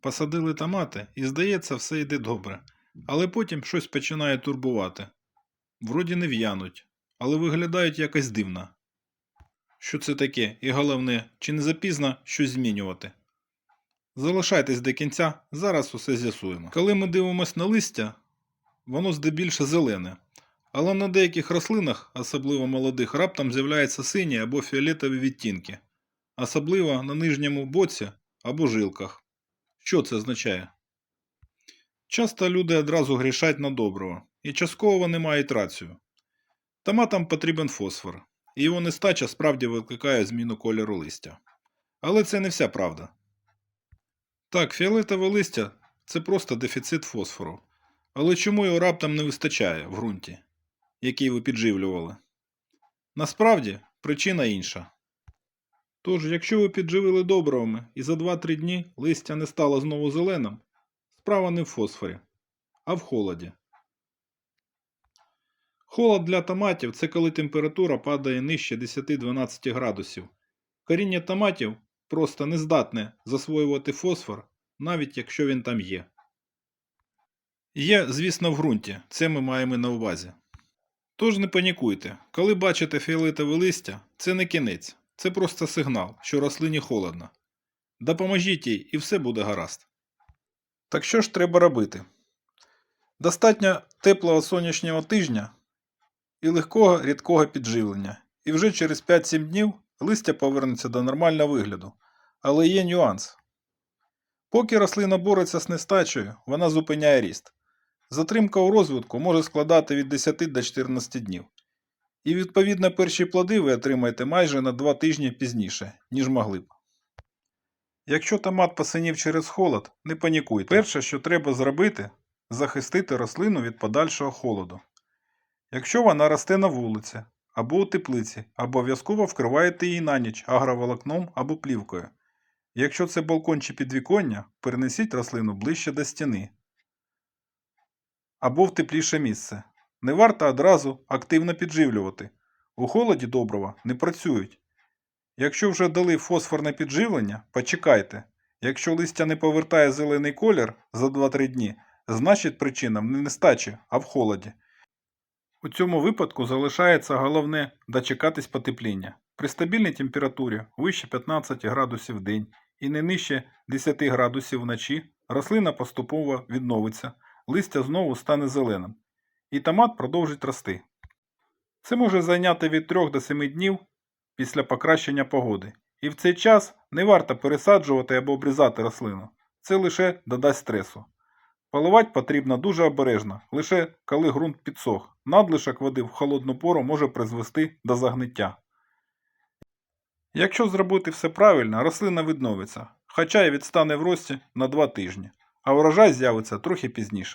Посадили томати і, здається, все йде добре. Але потім щось починає турбувати. Вроді не в'януть, але виглядають якось дивно. Що це таке? І головне, чи не запізно щось змінювати? Залишайтесь до кінця, зараз усе з'ясуємо. Коли ми дивимось на листя, воно здебільше зелене. Але на деяких рослинах, особливо молодих, раптом з'являються сині або фіолетові відтінки, особливо на нижньому боці або жилках. Що це означає? Часто люди одразу грішать на доброго, і частково вони мають рацію. Томатам потрібен фосфор, і його нестача справді викликає зміну кольору листя. Але це не вся правда. Так, фіолетове листя це просто дефіцит фосфору. Але чому його раптом не вистачає в ґрунті, який ви підживлювали? Насправді причина інша. Тож, якщо ви підживили добривами і за 2-3 дні листя не стало знову зеленим, справа не в фосфорі, а в холоді. Холод для томатів це коли температура падає нижче 10-12 градусів. Коріння томатів просто не здатне засвоювати фосфор, навіть якщо він там є. Є, звісно, в ґрунті, це ми маємо на увазі. Тож не панікуйте, коли бачите фіолетове листя, це не кінець, це просто сигнал, що рослині холодно. Допоможіть їй і все буде гаразд. Так що ж треба робити? Достатньо теплого сонячного тижня і легкого рідкого підживлення, і вже через 5-7 днів листя повернеться до нормального вигляду. Але є нюанс. Поки рослина бореться з нестачею, вона зупиняє ріст. Затримка у розвитку може складати від 10 до 14 днів. І відповідно перші плоди ви отримаєте майже на 2 тижні пізніше, ніж могли б. Якщо томат посинів через холод, не панікуйте. Перше, що треба зробити, захистити рослину від подальшого холоду. Якщо вона росте на вулиці або у теплиці, обов'язково вкривайте її на ніч агроволокном або плівкою. Якщо це балкон чи підвіконня, перенесіть рослину ближче до стіни або в тепліше місце. Не варто одразу активно підживлювати. У холоді добрива не працюють. Якщо вже дали фосфорне підживлення, почекайте. Якщо листя не повертає зелений колір за 2-3 дні, значить причина не нестачі, а в холоді. У цьому випадку залишається головне дочекатись потепління. При стабільній температурі вище 15 градусів в день і не нижче 10 градусів вночі рослина поступово відновиться, листя знову стане зеленим, і томат продовжить рости. Це може зайняти від 3 до 7 днів після покращення погоди, і в цей час не варто пересаджувати або обрізати рослину. Це лише додасть стресу. Поливати потрібно дуже обережно, лише коли ґрунт підсох. Надлишок води в холодну пору може призвести до загниття. Якщо зробити все правильно, рослина відновиться, хоча й відстане в рості на 2 тижні, а врожай з'явиться трохи пізніше.